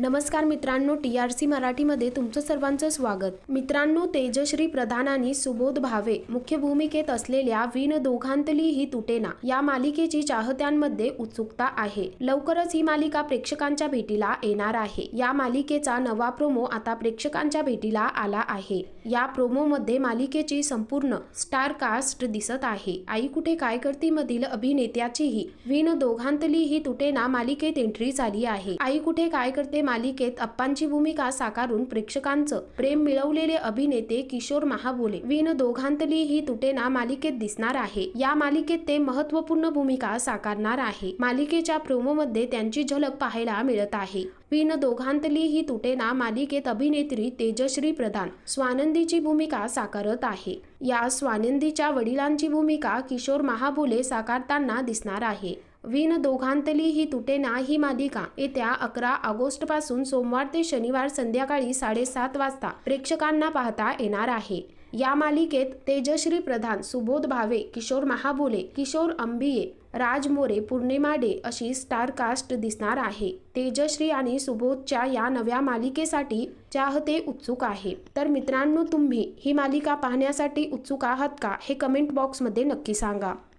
नमस्कार मित्रांनो T R C मराठीमध्ये तुमचं सर्वांचं स्वागत. मित्रांनो तेजश्री प्रधान आणि सुबोध भावे मुख्य भूमिकेत असलेल्या विन दोघांतली ही तुटेना या मालिकेची चाहत्यांमध्ये उत्सुकता आहे. लवकरच ही मालिका प्रेक्षकांच्या भेटीला येणार आहे. या मालिकेचा नवा प्रोमो आता प्रेक्षकांच्या भेटीला आला आहे. या प्रोमोमध्ये मालिकेची संपूर्ण स्टार कास्ट दिसत आहे. आई कुठे काय करती मधील अभिनेत्याचीही विन दोघांतली ही तुटेना मालिकेत एंट्री झाली आहे. आई कुठे काय करते मालिकेत अप्पांची भूमिका साकारून प्रेक्षकांचं प्रेम मिळवलेले अभिनेते किशोर महाबोले. विन दोघांतली ही तुटेना मालिकेत दिसणार आहे. या मालिकेत ते महत्त्वपूर्ण भूमिका साकारणार आहे. मालिकेच्या प्रोमोमध्ये त्यांची झलक पाहायला मिळत आहे. विण दोघांतली ही तुटेना मालिकेत अभिनेत्री तेजश्री प्रधान स्वानंदीची भूमिका साकारत आहे. या स्वानंदीच्या वडिलांची भूमिका किशोर महाबोले साकारताना दिसणार आहे. विन दोघांतली ही तुटेना ही मालिका येत्या अकरा ऑगस्टपासून सोमवार ते शनिवार संध्याकाळी साडेसात वाजता प्रेक्षकांना पाहता येणार आहे. या मालिकेत तेजश्री प्रधान सुबोध भावे किशोर महाबोले किशोर अंबिये राज मोरे पूर्णिमाडे अशी स्टारकास्ट दिसणार आहे. तेजश्री आणि सुबोधच्या या नव्या मालिकेसाठी चाहते उत्सुक आहे. तर मित्रांनो तुम्ही ही मालिका पाहण्यासाठी उत्सुक आहात का? हे कमेंट बॉक्समध्ये नक्की सांगा.